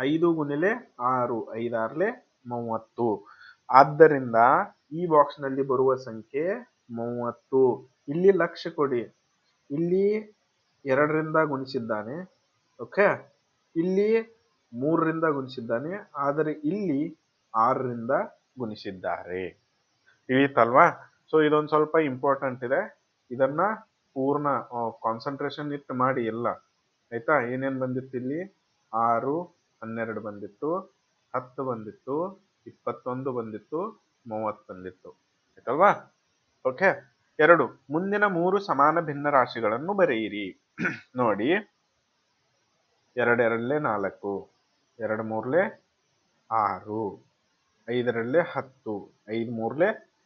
ಐದು ಗುಣಿಲೆ ಆರು, ಐದಾರ್ಲೆ ಮೂವತ್ತು. ಆದ್ದರಿಂದ ಈ ಬಾಕ್ಸ್ನಲ್ಲಿ ಬರುವ ಸಂಖ್ಯೆ ಮೂವತ್ತು. ಇಲ್ಲಿ ಲಕ್ಷ ಕೊಡಿ. ಇಲ್ಲಿ ಎರಡರಿಂದ ಗುಣಿಸಿದ್ದಾನೆ. ಓಕೆ? ಇಲ್ಲಿ ಮೂರರಿಂದ ಗುಣಿಸಿದ್ದಾನೆ. ಆದರೆ ಇಲ್ಲಿ ಆರರಿಂದ ಗುಣಿಸಿದ್ದಾರೆ. ತಿಳಿಯುತ್ತಲ್ವಾ? ಸೊ ಇದೊಂದು ಸ್ವಲ್ಪ ಇಂಪಾರ್ಟೆಂಟ್ ಇದೆ. ಇದನ್ನ ಪೂರ್ಣ ಕಾನ್ಸಂಟ್ರೇಷನ್ ಇಟ್ಟು ಮಾಡಿ ಎಲ್ಲ. ಆಯ್ತಾ? ಏನೇನು ಬಂದಿತ್ತು ಇಲ್ಲಿ? ಆರು ಹನ್ನೆರಡು ಬಂದಿತ್ತು, ಹತ್ತು ಬಂದಿತ್ತು, ಇಪ್ಪತ್ತೊಂದು ಬಂದಿತ್ತು, ಮೂವತ್ತು ಬಂದಿತ್ತು. ಆಯ್ತಲ್ವಾ? ಓಕೆ ಎರಡು, ಮುಂದಿನ ಮೂರು ಸಮಾನ ಭಿನ್ನ ರಾಶಿಗಳನ್ನು ಬರೆಯಿರಿ. ನೋಡಿ. ಎರಡೆರಡಲೇ ನಾಲ್ಕು, ಎರಡು ಮೂರಲೇ ಆರು, ಐದರಲ್ಲೇ ಹತ್ತು, ಐದು ಮೂರಲೇ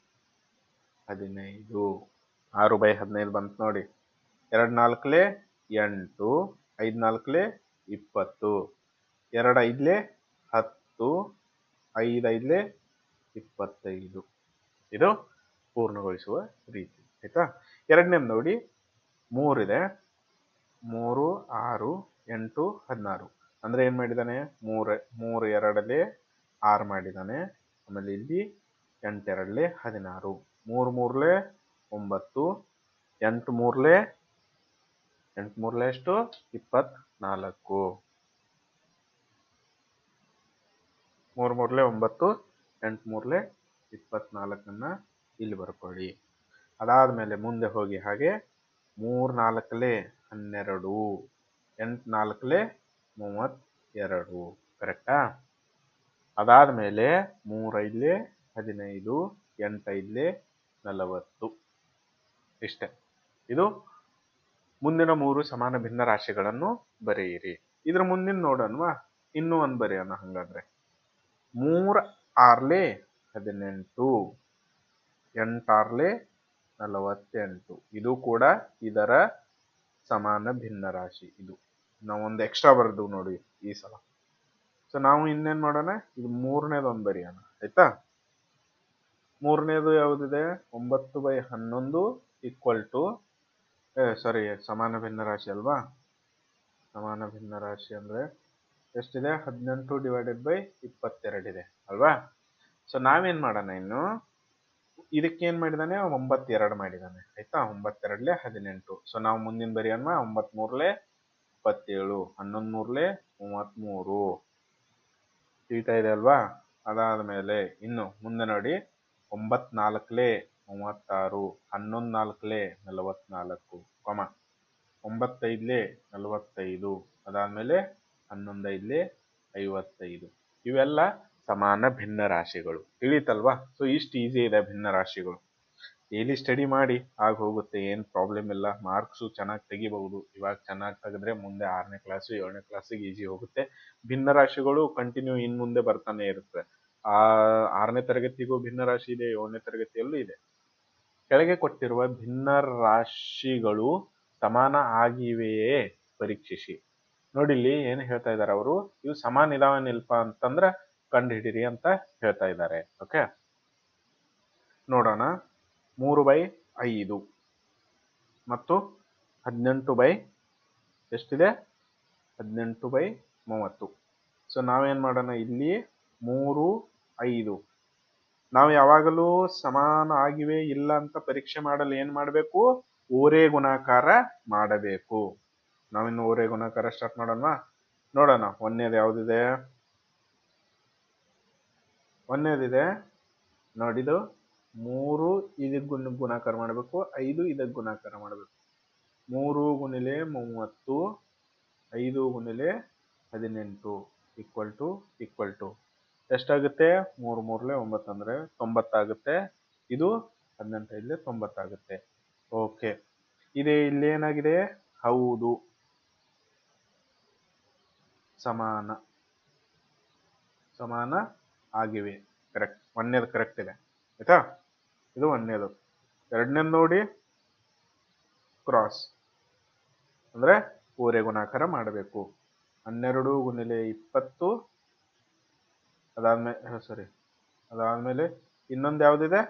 ಹದಿನೈದು. ಆರು ಬೈ ಹದಿನೈದು ಬಂತು ನೋಡಿ. ಎರಡು ನಾಲ್ಕಲೆ ಎಂಟು, ಐದು ನಾಲ್ಕಲೆ ಇಪ್ಪತ್ತು. ಎರಡು ಐದಲೇ ಹತ್ತು, ಐದು ಐದಲೇ ಇಪ್ಪತ್ತೈದು. ಇದು ಪೂರ್ಣಗೊಳಿಸುವ ರೀತಿ, ಆಯ್ತಾ? ಎರಡನೇದು ನೋಡಿ ಮೂರಿದೆ ಮೂರು, ಆರು, ಎಂಟು, ಹದಿನಾರು. ಅಂದರೆ ಏನು ಮಾಡಿದ್ದಾನೆ? ಮೂರು ಮೂರು ಎರಡಲ್ಲೇ ಆರು ಮಾಡಿದ್ದಾನೆ. ಆಮೇಲೆ ಇಲ್ಲಿ ಎಂಟೆರಡಲೇ ಹದಿನಾರು. ಮೂರು ಮೂರಲೇ ಒಂಬತ್ತು. ಎಂಟು ಮೂರಲೇ ಎಂಟು ಮೂರಲೇ ಎಷ್ಟು? ಇಪ್ಪತ್ನಾಲ್ಕು. ಮೂರು ಮೂರಲೆ ಒಂಬತ್ತು, ಎಂಟು ಮೂರಲೆ ಇಪ್ಪತ್ನಾಲ್ಕನ್ನು ಇಲ್ಲಿ ಬರ್ಕೊಳ್ಳಿ. ಅದಾದಮೇಲೆ ಮುಂದೆ ಹೋಗಿ ಹಾಗೆ ಮೂರು ನಾಲ್ಕಲೆ ಹನ್ನೆರಡು, ಎಂಟು ನಾಲ್ಕಲೇ ಮೂವತ್ತೆರಡು ಕರೆಕ್ಟಾ ಅದಾದಮೇಲೆ ಮೂರೈದಲೇ ಹದಿನೈದು, ಎಂಟೈದಲೇ ನಲವತ್ತು. ಇಷ್ಟೆ. ಇದು ಮುಂದಿನ ಮೂರು ಸಮಾನ ಭಿನ್ನ ರಾಶಿಗಳನ್ನು ಬರೆಯಿರಿ. ಇದ್ರ ಮುಂದಿನ ನೋಡೋಣವಾ? ಇನ್ನೂ ಒಂದು ಬರೆಯೋಣ ಹಂಗಾದ್ರೆ. ಮೂರು ಆರ್ಲೆ ಹದಿನೆಂಟು. ಎಂಟಾರ್ಲೆ ನಲವತ್ತೆಂಟು. ಇದು ಕೂಡ ಇದರ ಸಮಾನ ಭಿನ್ನ ರಾಶಿ ಇದು ನಾವೊಂದು ಎಕ್ಸ್ಟ್ರಾ ಬರೆದು ನೋಡಿ ಈ ಸಲ. ಸೊ ನಾವು ಇನ್ನೇನು ಮಾಡೋಣ? ಇದು ಮೂರನೇದು ಒಂದು ಬರೆಯೋಣ. ಆಯ್ತಾ? ಮೂರನೇದು ಯಾವುದಿದೆ? ಒಂಬತ್ತು ಬೈ ಹನ್ನೊಂದು ಈಕ್ವಲ್ ಟು ಸಾರಿ ಸಮಾನ ಭಿನ್ನ ರಾಶಿ ಅಲ್ವಾ? ಸಮಾನ ಭಿನ್ನ ರಾಶಿ ಅಂದರೆ ಎಷ್ಟಿದೆ ಹದಿನೆಂಟು ಡಿವೈಡೆಡ್ ಬೈ ಇಪ್ಪತ್ತೆರಡಿದೆ ಅಲ್ವಾ? ಸೊ ನಾವೇನು ಮಾಡೋಣ ಇನ್ನು? ಇದಕ್ಕೇನು ಮಾಡಿದಾನೆ? ಒಂಬತ್ತೆರಡು ಮಾಡಿದ್ದಾನೆ ಆಯ್ತಾ? ಒಂಬತ್ತೆರಡಲೆ ಹದಿನೆಂಟು. ಸೊ ನಾವು ಮುಂದಿನ ಬರೆಯೋಣ ಒಂಬತ್ಮೂರಲೆ ಇಪ್ಪತ್ತೇಳು ಹನ್ನೊಂದು ಮೂರಲೆ ಮೂವತ್ತ್ಮೂರು ತೀಟ ಇದೆ ಅಲ್ವಾ? ಅದಾದ ಮೇಲೆ ಇನ್ನು ಮುಂದೆ ನೋಡಿ, ಒಂಬತ್ನಾಲ್ಕಲೇ ಮೂವತ್ತಾರು ಹನ್ನೊಂದು ನಾಲ್ಕಲೆ ನಲವತ್ನಾಲ್ಕು, ಕೊಮ. ಒಂಬತ್ತೈದಲೇ ನಲವತ್ತೈದು, ಅದಾದಮೇಲೆ ಹನ್ನೊಂದೈದಲೇ ಐವತ್ತೈದು. ಇವೆಲ್ಲ ಸಮಾನ ಭಿನ್ನ ರಾಶಿಗಳು. ತಿಳಿತಲ್ವಾ? ಸೊ ಇಷ್ಟು ಈಸಿ ಇದೆ ಭಿನ್ನ ರಾಶಿಗಳು. ಡೈಲಿ ಸ್ಟಡಿ ಮಾಡಿ, ಆಗ ಹೋಗುತ್ತೆ, ಏನು ಪ್ರಾಬ್ಲಮ್ ಇಲ್ಲ. ಮಾರ್ಕ್ಸು ಚೆನ್ನಾಗಿ ತೆಗಿಬಹುದು. ಇವಾಗ ಚೆನ್ನಾಗಿ ತೆಗೆದ್ರೆ ಮುಂದೆ ಆರನೇ ಕ್ಲಾಸು ಏಳನೇ ಕ್ಲಾಸಿಗೆ ಈಸಿ ಹೋಗುತ್ತೆ. ಭಿನ್ನ ರಾಶಿಗಳು ಕಂಟಿನ್ಯೂ ಇನ್ ಮುಂದೆ ಬರ್ತಾನೆ ಇರುತ್ತೆ. ಆ ಆರನೇ ತರಗತಿಗೂ ಭಿನ್ನ ರಾಶಿ ಇದೆ, ಏಳನೇ ತರಗತಿಯಲ್ಲೂ ಇದೆ. ಕೆಳಗೆ ಕೊಟ್ಟಿರುವ ಭಿನ್ನ ರಾಶಿಗಳು ಸಮಾನ ಆಗಿವೆಯೇ? ಪರೀಕ್ಷಿಸಿ. ನೋಡಿ ಇಲ್ಲಿ ಏನು ಹೇಳ್ತಾ ಇದ್ದಾರೆ ಅವರು? ಇವು ಸಮಾನ ಇದಾವನಿಲ್ಪ ಅಂತಂದ್ರೆ ಕಂಡು ಹಿಡೀರಿ ಅಂತ ಹೇಳ್ತಾ ಇದ್ದಾರೆ. ಓಕೆ ನೋಡೋಣ. ಮೂರು ಬೈ ಐದು. ಮತ್ತು ಹದಿನೆಂಟು ಬೈ ಎಷ್ಟಿದೆ? ಹದಿನೆಂಟು ಬೈ ಮೂವತ್ತು. ಸೊ ನಾವೇನು ಮಾಡೋಣ? ಇಲ್ಲಿ ಮೂರು, ಐದು. ನಾವು ಯಾವಾಗಲೂ ಸಮಾನ ಆಗಿವೆ ಇಲ್ಲ ಅಂತ ಪರೀಕ್ಷೆ ಮಾಡಲು ಏನು ಮಾಡಬೇಕು? ಊರೇ ಗುಣಾಕಾರ ಮಾಡಬೇಕು. ನಾವಿನ್ನು ಓರೇ ಗುಣಕಾರ ಸ್ಟಾರ್ಟ್ ಮಾಡೋಣ ನೋಡೋಣ ಒಂದೇದು ಯಾವುದಿದೆ? ಒಂದೇದಿದೆ ನೋಡಿದು ಮೂರು ಇದಕ್ಕೆ ಗುಣ, ಗುಣಾಕಾರ ಮಾಡಬೇಕು, ಐದು ಇದಕ್ಕೆ ಗುಣಾಕಾರ ಮಾಡಬೇಕು. ಮೂರು ಗುಣಿಲೆ ಮೂವತ್ತು, ಐದು ಗುಣಿಲೆ ಹದಿನೆಂಟು ಈಕ್ವಲ್ ಟು ಈಕ್ವಲ್ ಟು ಎಷ್ಟಾಗುತ್ತೆ? ಮೂರು ಮೂರಲೆ ಒಂಬತ್ತು ಅಂದರೆ ತೊಂಬತ್ತಾಗುತ್ತೆ. ಇದು ಹದಿನೆಂಟೈದಲೆ ತೊಂಬತ್ತಾಗುತ್ತೆ. ಓಕೆ ಇದೆ ಇಲ್ಲೇನಾಗಿದೆ ಹೌದು. ಸಮಾನ ಸಮಾನ ಆಗಿವೆ. ಕರೆಕ್ಟ್ ಒಂದನೇದು ಕರೆಕ್ಟ್ ಇದೆ. ಆಯ್ತಾ? ಇದು ಒಂದನೇದು ಎರಡನೇದು ನೋಡಿ ಕ್ರಾಸ್ ಅಂದರೆ ಊರೆ ಗುಣಾಕಾರ ಮಾಡಬೇಕು. ಹನ್ನೆರಡು ಗುಣಿಲೆ ಇಪ್ಪತ್ತು ಅದಾದ್ಮೇಲೆ ಸಾರಿ ಅದಾದಮೇಲೆ ಇನ್ನೊಂದು ಯಾವುದಿದೆ?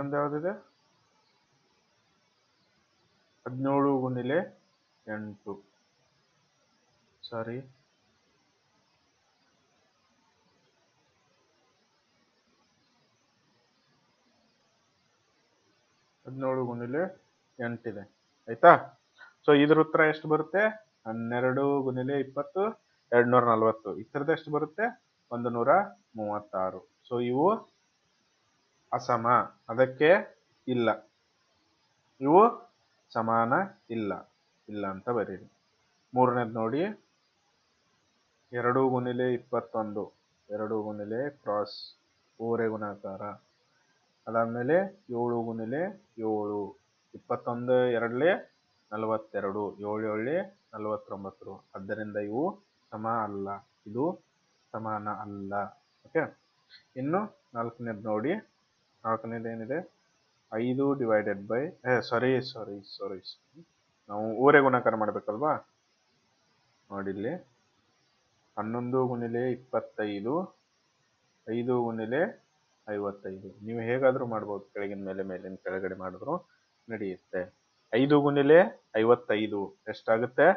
ಇನ್ನೊಂದು ಯಾವುದಿದೆ? ಹದಿನೇಳು ಗುಣಿಲೆ ಎಂಟು. ಸಾರಿ. ಹದಿನೇಳು ಗುಣಿಲೆ ಎಂಟಿದೆ. ಆಯ್ತಾ? ಸೊ ಇದ್ರ ಉತ್ತರ ಎಷ್ಟು ಬರುತ್ತೆ? ಹನ್ನೆರಡು ಗುಣಿಲೆ ಇಪ್ಪತ್ತು, ಎರಡ್ನೂರ ನಲ್ವತ್ತು. ಥರದ್ದು ಎಷ್ಟು ಬರುತ್ತೆ? ಒಂದು ನೂರ ಮೂವತ್ತಾರು. ಸೊ ಇವು ಅಸಮ. ಅದಕ್ಕೆ ಇಲ್ಲ. ಇವು ಸಮಾನ ಇಲ್ಲ. ಇಲ್ಲ ಅಂತ ಬರೀರಿ. ಮೂರನೇದು ನೋಡಿ. ಎರಡು ಗುಣಿಲೆ ಇಪ್ಪತ್ತೊಂದು. ಎರಡು ಗುಣಿಲೆ ಕ್ರಾಸ್ ಊರೆ ಗುಣಾಕಾರ. ಅದಾದಮೇಲೆ ಏಳು ಗುಣಿಲೆ ಏಳು. ಇಪ್ಪತ್ತೊಂದು ಎರಡಲೆ ನಲವತ್ತೆರಡು. ಏಳು ಏಳೆ ನಲವತ್ತೊಂಬತ್ತು. ಆದ್ದರಿಂದ ಇವು ಸಮ ಅಲ್ಲ. ಇದು ಸಮಾನ ಅಲ್ಲ. ಓಕೆ ಇನ್ನು ನಾಲ್ಕನೇದು ನೋಡಿ. ನಾಲ್ಕನೇದು ಏನಿದೆ ಐದು ಡಿವೈಡೆಡ್ ಬೈ ಸಾರಿ ಸಾರಿ ಸಾರಿ ನಾವು ಊರೇ ಗುಣಾಕಾರ ಮಾಡಬೇಕಲ್ವಾ? ನೋಡಿ ಇಲ್ಲಿ. ಹನ್ನೊಂದು ಗುಣಿಲೆ ಇಪ್ಪತ್ತೈದು, ಐದು ಗುಣಿಲೆ ಐವತ್ತೈದು. ನೀವು ಹೇಗಾದರೂ ಮಾಡ್ಬೋದು, ಕೆಳಗಿನ ಮೇಲೆ, ಮೇಲಿನ ಕೆಳಗಡೆ ಮಾಡಿದ್ರು ನಡೆಯುತ್ತೆ. ಐದು ಗುಣಿಲೆ ಐವತ್ತೈದು, ಎಷ್ಟಾಗುತ್ತೆ?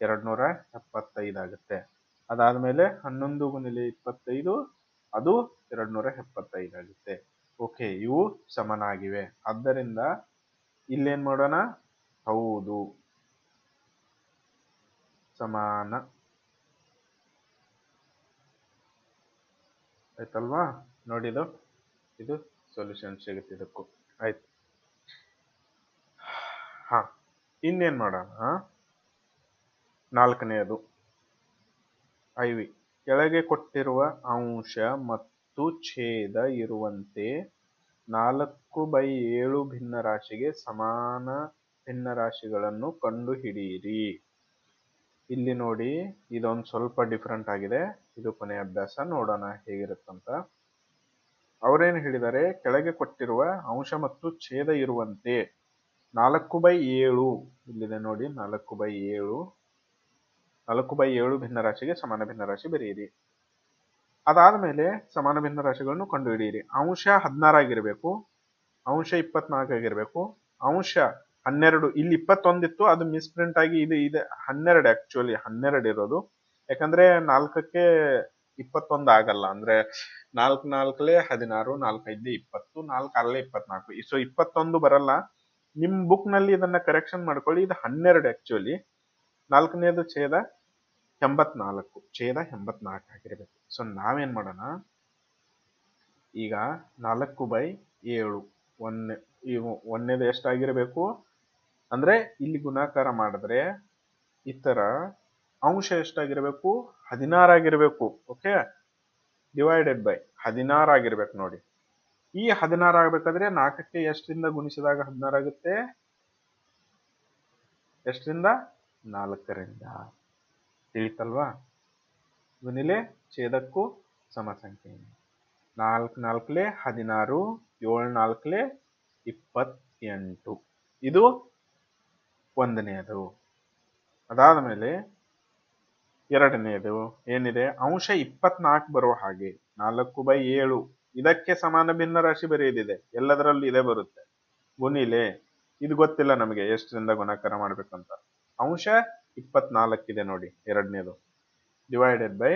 ಎರಡು ನೂರ ಎಪ್ಪತ್ತೈದು ಆಗುತ್ತೆ. ಅದಾದಮೇಲೆ ಹನ್ನೊಂದು ಗುಣಿಲೆ ಇಪ್ಪತ್ತೈದು, ಅದು ಎರಡು ನೂರ ಎಪ್ಪತ್ತೈದು ಆಗುತ್ತೆ. ಓಕೆ, ಇವು ಸಮನಾಗಿವೆ. ಆದ್ದರಿಂದ ಇಲ್ಲೇನು ಮಾಡೋಣ? ಹೌದು. ಸಮಾನ. ಆಯ್ತಲ್ವಾ? ನೋಡಿದು ಇದು ಸೊಲ್ಯೂಷನ್ ಸಿಗುತ್ತೆ ಇದಕ್ಕೂ. ಆಯ್ತು. ಹಾ, ಇನ್ನೇನು ಮಾಡೋಣ? ನಾಲ್ಕನೆಯದು ಐ ವಿ. ಕೆಳಗೆ ಕೊಟ್ಟಿರುವ ಅಂಶ ಮತ್ತು ಛೇದ ಇರುವಂತೆ ನಾಲ್ಕು ಬೈ ಏಳು ಭಿನ್ನರಾಶಿಗೆ ಸಮಾನ ಭಿನ್ನರಾಶಿಗಳನ್ನು ಕಂಡುಹಿಡಿಯಿರಿ. ಇಲ್ಲಿ ನೋಡಿ, ಇದೊಂದು ಸ್ವಲ್ಪ ಡಿಫ್ರೆಂಟ್ ಆಗಿದೆ. ಇದು ಕೊನೆಯ ಅಭ್ಯಾಸ. ನೋಡೋಣ ಹೇಗಿರುತ್ತಂತ. ಅವರೇನು ಹೇಳಿದ್ದಾರೆ? ಕೆಳಗೆ ಕೊಟ್ಟಿರುವ ಅಂಶ ಮತ್ತು ಛೇದ ಇರುವಂತೆ ನಾಲ್ಕು ಬೈ ಏಳು. ಇಲ್ಲಿದೆ ನೋಡಿ, ನಾಲ್ಕು ಬೈ ಏಳು. ನಾಲ್ಕು ಬೈ ಏಳು ಭಿನ್ನರಾಶಿಗೆ ಸಮಾನ ಭಿನ್ನರಾಶಿ ಬರೆಯಿರಿ. ಅದಾದ ಮೇಲೆ ಸಮಾನ ಭಿನ್ನ ರಾಶಿಗಳನ್ನು ಕಂಡುಹಿಡಿಯಿರಿ. ಅಂಶ ಹದಿನಾರಾಗಿರಬೇಕು ಅಂಶ ಇಪ್ಪತ್ನಾಲ್ಕಾಗಿರಬೇಕು ಅಂಶ ಹನ್ನೆರಡು, ಇಲ್ಲಿ ಇಪ್ಪತ್ತೊಂದಿತ್ತು ಅದು ಮಿಸ್ಪ್ರಿಂಟ್ ಆಗಿ ಇದು ಇದೆ. ಹನ್ನೆರಡು ಆಕ್ಚುಲಿ ಹನ್ನೆರಡು ಇರೋದು. ಯಾಕಂದ್ರೆ ನಾಲ್ಕಕ್ಕೆ ಇಪ್ಪತ್ತೊಂದು ಆಗಲ್ಲ, ಅಂದ್ರೆ ನಾಲ್ಕು ನಾಲ್ಕಲೆ ಹದಿನಾರು ನಾಲ್ಕೈದು ಇಪ್ಪತ್ತು, ನಾಲ್ಕು ಅಲ್ಲೇ ಇಪ್ಪತ್ನಾಲ್ಕು. ಸೊ ಇಪ್ಪತ್ತೊಂದು ಬರಲ್ಲ. ನಿಮ್ ಬುಕ್ನಲ್ಲಿ ಇದನ್ನ ಕರೆಕ್ಷನ್ ಮಾಡ್ಕೊಳ್ಳಿ, ಇದು ಹನ್ನೆರಡು ಆಕ್ಚುಲಿ ನಾಲ್ಕನೇದು ಛೇದ ಎಂಬತ್ನಾಲ್ಕು, ಛೇದ ಎಂಬತ್ನಾಲ್ಕು ಆಗಿರಬೇಕು. ಸೊ ನಾವೇನ್ ಮಾಡೋಣ? ಈಗ ನಾಲ್ಕು ಬೈ ಏಳು, ಒಂದನೇ, ಈ ಒಂದೇದು ಎಷ್ಟಾಗಿರಬೇಕು ಅಂದ್ರೆ ಇಲ್ಲಿ ಗುಣಾಕಾರ ಮಾಡಿದ್ರೆ ಇತರ ಅಂಶ ಅಂಶ ಹದಿನಾರು ಆಗಿರಬೇಕು ಓಕೆ ಡಿವೈಡೆಡ್ ಬೈ ಹದಿನಾರು ಆಗಿರ್ಬೇಕು ನೋಡಿ. ಈ ಹದಿನಾರು ಆಗಬೇಕಾದ್ರೆ ನಾಲ್ಕಕ್ಕೆ ಎಷ್ಟರಿಂದ ಗುಣಿಸಿದಾಗ ಹದಿನಾರು ಆಗುತ್ತೆ? ಎಷ್ಟರಿಂದ? ನಾಲ್ಕರಿಂದ. ತಿಳಿತಲ್ವಾ? ಗುಣಿಲೆ ಛೇದಕ್ಕೂ ಸಮ ಸಂಖ್ಯೆ ನಾಲ್ಕು ನಾಲ್ಕಲೆ ಹದಿನಾರು, ಏಳು ನಾಲ್ಕಲೆ ಇಪ್ಪತ್ತೆಂಟು. ಇದು ಒಂದನೆಯದು. ಅದಾದ ಮೇಲೆ ಎರಡನೆಯದು ಏನಿದೆ? ಅಂಶ ಇಪ್ಪತ್ನಾಲ್ಕು ಬರುವ ಹಾಗೆ. ನಾಲ್ಕು ಬೈ ಏಳು. ಇದಕ್ಕೆ ಸಮಾನ ಭಿನ್ನ ರಾಶಿ ಬರೆಯದಿದೆ. ಎಲ್ಲದರಲ್ಲೂ ಇದೇ ಬರುತ್ತೆ. ಗುಣಿಲೆ ಇದು ಗೊತ್ತಿಲ್ಲ ನಮಗೆ ಎಷ್ಟರಿಂದ ಗುಣಾಕಾರ ಮಾಡ್ಬೇಕಂತ. ಅಂಶ ಇಪ್ಪತ್ನಾಲ್ಕಿದೆ ನೋಡಿ, ಎರಡನೇದು. ಡಿವೈಡೆಡ್ ಬೈ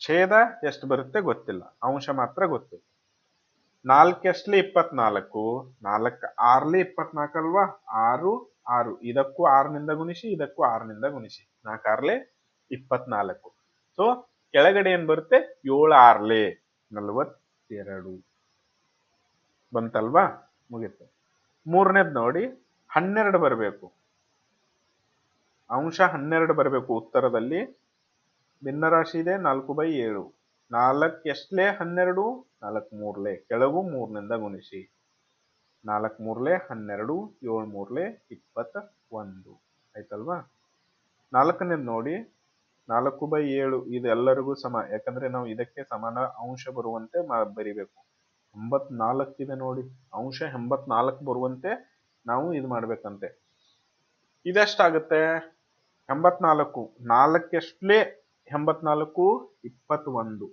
ಛೇದ ಎಷ್ಟು ಬರುತ್ತೆ ಗೊತ್ತಿಲ್ಲ, ಅಂಶ ಮಾತ್ರ ಗೊತ್ತು ನಾಲ್ಕು ಎಷ್ಟಲಿ ಇಪ್ಪತ್ನಾಲ್ಕು, ನಾಲ್ಕು ಆರ್ಲಿ ಇಪ್ಪತ್ನಾಲ್ಕು ಅಲ್ವಾ? ಆರು ಆರು. ಇದಕ್ಕೂ ಆರನಿಂದ ಗುಣಿಸಿ, ಇದಕ್ಕೂ ಆರನಿಂದ ಗುಣಿಸಿ. ನಾಲ್ಕು ಆರ್ಲೆ ಇಪ್ಪತ್ನಾಲ್ಕು. ಸೊ ಕೆಳಗಡೆ ಏನ್ ಬರುತ್ತೆ? ಏಳು ಆರ್ಲೆ ನಲವತ್ತೆರಡು. ಬಂತಲ್ವಾ? ಮುಗೀತು. ಮೂರನೇದ್ ನೋಡಿ, ಹನ್ನೆರಡು ಬರಬೇಕು. ಅಂಶ ಹನ್ನೆರಡು ಬರಬೇಕು ಉತ್ತರದಲ್ಲಿ. ಭಿನ್ನರಾಶಿ ಇದೆ, ನಾಲ್ಕು ಬೈ ಏಳು. ನಾಲ್ಕು ಎಷ್ಟಲೇ ಹನ್ನೆರಡು ನಾಲ್ಕು ಮೂರ್ಲೆ ಕೆಳಗು ಮೂರನಿಂದ ಗುಣಿಸಿ. ನಾಲ್ಕು ಮೂರ್ಲೆ ಹನ್ನೆರಡು ಏಳು ಮೂರ್ಲೆ ಇಪ್ಪತ್ತ ಒಂದು ಆಯ್ತಲ್ವಾ? ನಾಲ್ಕನೇದು ನೋಡಿ. ನಾಲ್ಕು ಬೈ ಏಳು, ಇದು ಎಲ್ಲರಿಗೂ ಸಮ. ಯಾಕಂದ್ರೆ ನಾವು ಇದಕ್ಕೆ ಸಮಾನ ಅಂಶ ಬರುವಂತೆ ಬರಿಬೇಕು. ಇದೆ ನೋಡಿ. ಅಂಶ ಎಂಬತ್ನಾಲ್ಕು ಬರುವಂತೆ ನಾವು ಇದು ಮಾಡ್ಬೇಕಂತೆ. ಇದೆಷ್ಟಾಗುತ್ತೆ? ಎಂಬತ್ನಾಲ್ಕು. ನಾಲ್ಕೆಷ್ಟಲೇ ಎಂಬತ್ನಾಲ್ಕು, ಇಪ್ಪತ್ತೊಂದು.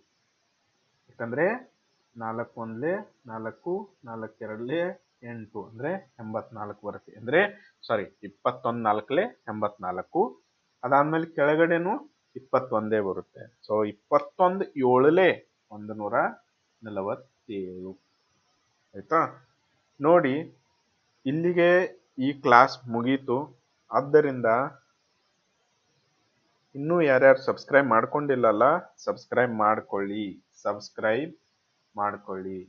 ಯಾಕಂದ್ರೆ ನಾಲ್ಕು ಒಂದಲೇ ನಾಲ್ಕು, ನಾಲ್ಕೆರಡ್ಲೆ ಎಂಟು. ಅಂದ್ರೆ ಎಂಬತ್ನಾಲ್ಕು ಬರುತ್ತೆ. ಅಂದ್ರೆ ಸಾರಿ ಇಪ್ಪತ್ತೊಂದು ನಾಲ್ಕಲೇ ಎಂಬತ್ನಾಲ್ಕು. ಅದಾದ್ಮೇಲೆ ಕೆಳಗಡೆನು ಇಪ್ಪತ್ತೊಂದೇ ಬರುತ್ತೆ. ಸೊ ಇಪ್ಪತ್ತೊಂದು ಏಳಲೆ ಒಂದು ನೂರ ನಲವತ್ತೇಳು. ಆಯ್ತಾ? ನೋಡಿ, ಇಲ್ಲಿಗೆ ಈ ಕ್ಲಾಸ್ ಮುಗೀತು. ಆದ್ದರಿಂದ ಇನ್ನೂ ಯಾರ್ಯಾರು ಸಬ್ಸ್ಕ್ರೈಬ್ ಮಾಡ್ಕೊಂಡಿಲ್ಲಲ್ಲ ಸಬ್ಸ್ಕ್ರೈಬ್ ಮಾಡ್ಕೊಳ್ಳಿ ಸಬ್ಸ್ಕ್ರೈಬ್ ಮಾಡ್ಕೊಳ್ಳಿ.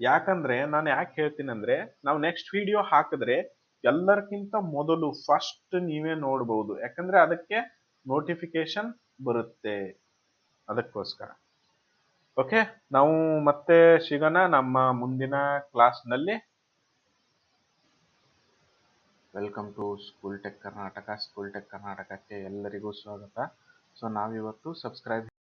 ಯಾಕಂದ್ರೆ ನಾನು ಯಾಕೆ ಹೇಳ್ತೀನಿ ಅಂದ್ರೆ ನಾವು ನೆಕ್ಸ್ಟ್ ವಿಡಿಯೋ ಹಾಕಿದ್ರೆ ಎಲ್ಲರಿಗಿಂತ ಮೊದಲು ಫಸ್ಟ್ ನೀವೇ ನೋಡ್ಬೋದು. ಯಾಕಂದ್ರೆ ಅದಕ್ಕೆ ನೋಟಿಫಿಕೇಶನ್ ಬರುತ್ತೆ. ಅದಕ್ಕೋಸ್ಕರ. ಓಕೆ ನಾವು ಮತ್ತೆ ಸಿಗೋಣ ನಮ್ಮ ಮುಂದಿನ ಕ್ಲಾಸ್ನಲ್ಲಿ welcome to school tech Karnataka school tech ಕರ್ನಾಟಕಕ್ಕೆ ಎಲ್ಲರಿಗೂ ಸ್ವಾಗತ. ಸೊ ನಾವಿವತ್ತು ಸಬ್ಸ್ಕ್ರೈಬ್